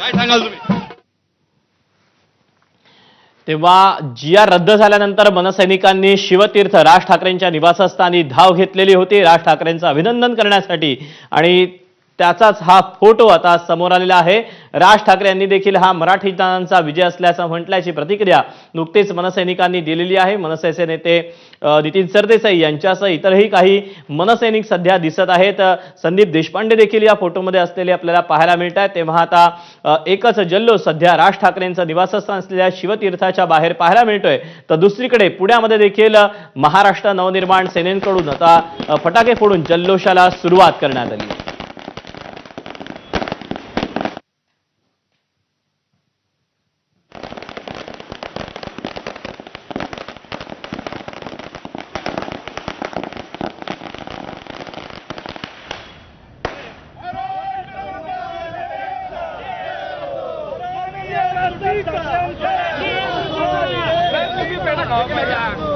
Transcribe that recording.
काय सांगाल तुम्ही? तेव्हा जिया रद्द झाल्यानंतर मनसैनिकांनी शिवतीर्थ राज ठाकरेंच्या निवासस्थानी धाव घेतलेली होती. राज ठाकरेंचं अभिनंदन करण्यासाठी आणि त्याचाच हा फोटो आता समोर आलेला आहे. राज ठाकरे यांनी देखील हा मराठीतांचा विजय असल्याचं म्हटल्याची प्रतिक्रिया नुकतीच मनसैनिकांनी दिलेली आहे. मनसेचे नेते नितीन सरदेसाई यांच्यासह इतरही काही मनसैनिक सध्या दिसत आहेत. संदीप देशपांडे देखील या फोटोमध्ये असलेले आपल्याला पाहायला मिळत आहेत तेव्हा आता एकच जल्लोष सध्या राज ठाकरेंचं निवासस्थान असलेल्या शिवतीर्थाच्या बाहेर पाहायला मिळतोय. तर दुसरीकडे पुण्यामध्ये देखील महाराष्ट्र नवनिर्माण सेनेकडून आता फटाके फोडून जल्लोषाला सुरुवात करण्यात आली. Ben de bir ben kalmayacağım.